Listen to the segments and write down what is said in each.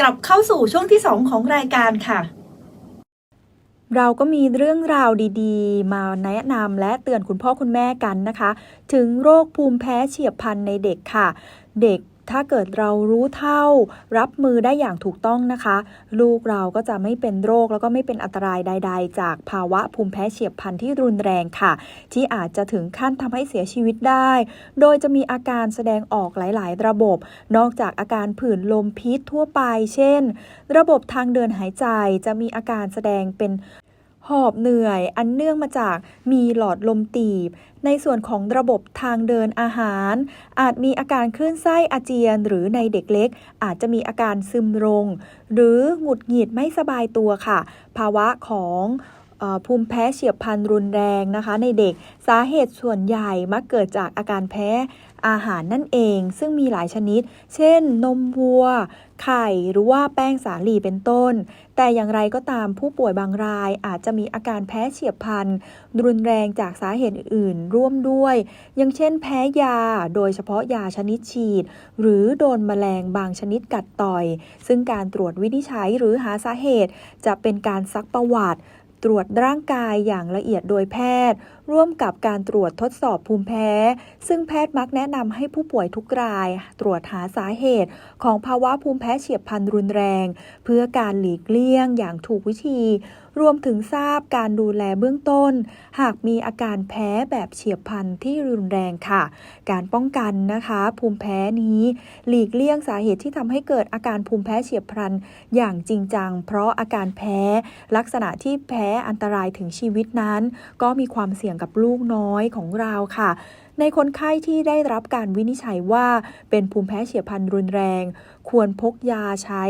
กลับเข้าสู่ช่วงที่ 2 ของรายการค่ะ เราก็มีเรื่องราวดีๆ มาแนะนำและเตือนคุณพ่อคุณแม่กันนะคะ ถึงโรคภูมิแพ้เฉียบพลันในเด็กค่ะ เด็ก ถ้าเกิดเรารู้เท่า รับมือได้อย่างถูกต้องนะคะ ลูกเราก็จะไม่เป็นโรคแล้วก็ไม่เป็นอันตรายใด ๆ จากภาวะภูมิแพ้เฉียบพลันที่รุนแรงค่ะ ที่อาจจะถึงขั้นทำให้เสียชีวิตได้ โดยจะมีอาการแสดงออกหลายๆ ระบบ นอกจากอาการผื่นลมพิษทั่วไป เช่น ระบบทางเดินหายใจจะมีอาการแสดงเป็น หอบเหนื่อย อันเนื่องมาจากมีหลอดลมตีบ ในส่วนของระบบทางเดินอาหาร อาจมีอาการคลื่นไส้อาเจียน หรือในเด็กเล็ก อาจจะมีอาการซึมลง หรือหงุดหงิดไม่สบายตัวค่ะ ภาวะของ ภูมิแพ้เฉียบพลันรุนแรงนะคะในเด็กสาเหตุส่วนใหญ่มักเกิดจากอาการแพ้อาหารนั่นเอง ซึ่งมีหลายชนิด เช่น นมวัว ไข่หรือว่าแป้งสาลีเป็นต้น แต่อย่างไรก็ตามผู้ป่วยบางรายอาจจะมีอาการแพ้เฉียบพลัน รุนแรงจากสาเหตุอื่นร่วมด้วย อย่างเช่น แพ้ยา โดยเฉพาะยาชนิดฉีด หรือโดนแมลงบางชนิดกัดต่อย ซึ่งการตรวจวินิจฉัยหรือหาสาเหตุ จะเป็นการซักประวัติ ตรวจร่างกายอย่างละเอียดโดยแพทย์ ร่วมกับการตรวจทดสอบภูมิแพ้ ซึ่งแพทย์มักแนะนำให้ผู้ป่วยทุกราย ตรวจหาสาเหตุ ของภาวะภูมิแพ้เฉียบพลันรุนแรง เพื่อการหลีกเลี่ยงอย่างถูกวิธี รวมถึงทราบการดูแลเบื้องต้น หากมีอาการแพ้แบบเฉียบพลันที่รุนแรงค่ะ การป้องกันนะคะ ภูมิแพ้นี้ หลีกเลี่ยงสาเหตุที่ทำให้เกิดอาการภูมิแพ้เฉียบพลันอย่างจริงจัง เพราะอาการแพ้ลักษณะที่แพ้อันตรายถึงชีวิตนั้น ก็มีความเสี่ยงกับลูกน้อยของเราค่ะในคนไข้ที่ได้รับการวินิจฉัยว่าเป็นภูมิแพ้เฉียบพลันรุนแรง ควรพกยาใช้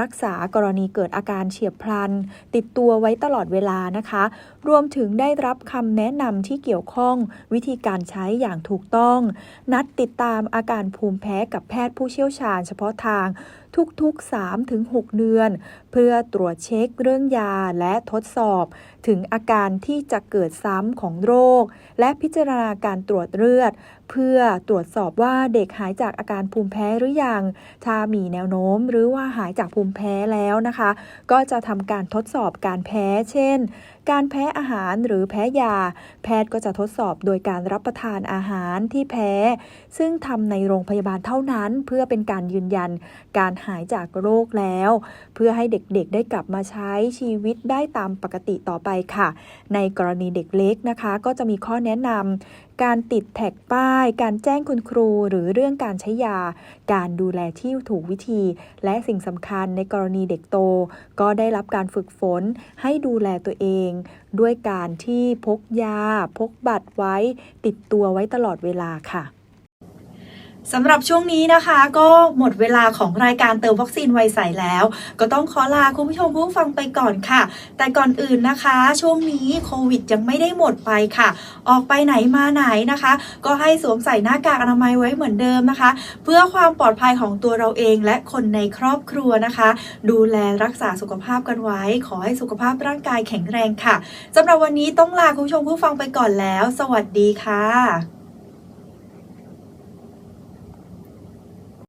รักษากรณีเกิดอาการเฉียบพลัน ติดตัวไว้ตลอดเวลานะคะ รวมถึงได้รับคำแนะนำที่เกี่ยวข้องวิธีการใช้อย่างถูกต้อง นัดติดตามอาการภูมิแพ้กับแพทย์ผู้เชี่ยวชาญเฉพาะทางทุกๆ 3-6 เดือน เพื่อตรวจเช็คเรื่องยาและทดสอบ ถึงอาการที่จะเกิดซ้ำของโรค และพิจารณาการตรวจเลือดเพื่อตรวจสอบว่าเด็กหายจากอาการภูมิแพ้หรือยัง ถ้ามีแนวโน้มหรือว่าหายจากภูมิแพ้แล้วนะคะ ก็จะทำการทดสอบการแพ้ เช่น การแพ้อาหารหรือแพ้ยา แพทย์ก็จะทดสอบโดยการรับประทานอาหารที่แพ้ ซึ่งทำในโรงพยาบาลเท่านั้น เพื่อเป็นการยืนยันการหายจากโรคแล้ว เพื่อให้เด็กๆได้กลับมาใช้ชีวิตได้ตามปกติต่อไปค่ะ ในกรณีเด็กเล็กนะคะ ก็จะมีข้อแนะนำการติดแท็กป้ายการแจ้งคุณครูหรือเรื่องการใช้ยา การดูแลที่ถูกวิธี และสิ่งสำคัญในกรณีเด็กโต ก็ได้รับการฝึกฝนให้ดูแลตัวเอง ด้วยการที่พกยา พกบัตรไว้ ติดตัวไว้ตลอดเวลาค่ะ สำหรับช่วงนี้นะคะก็หมดเวลาของรายการเติมวัคซีนไวใสแล้ว ก็ต้องขอลาคุณผู้ชมผู้ฟังไปก่อนค่ะ แต่ก่อนอื่นนะคะ ช่วงนี้โควิดยังไม่ได้หมดไปค่ะ ออกไปไหนมาไหนนะคะ ก็ให้สวมใส่หน้ากากอนามัยไว้เหมือนเดิมนะคะ เพื่อความปลอดภัยของตัวเราเองและคนในครอบครัวนะคะ ดูแลรักษาสุขภาพกันไว้ ขอให้สุขภาพร่างกายแข็งแรงค่ะสำหรับวันนี้ต้องลาคุณผู้ชมผู้ฟังไปก่อนแล้ว สวัสดีค่ะ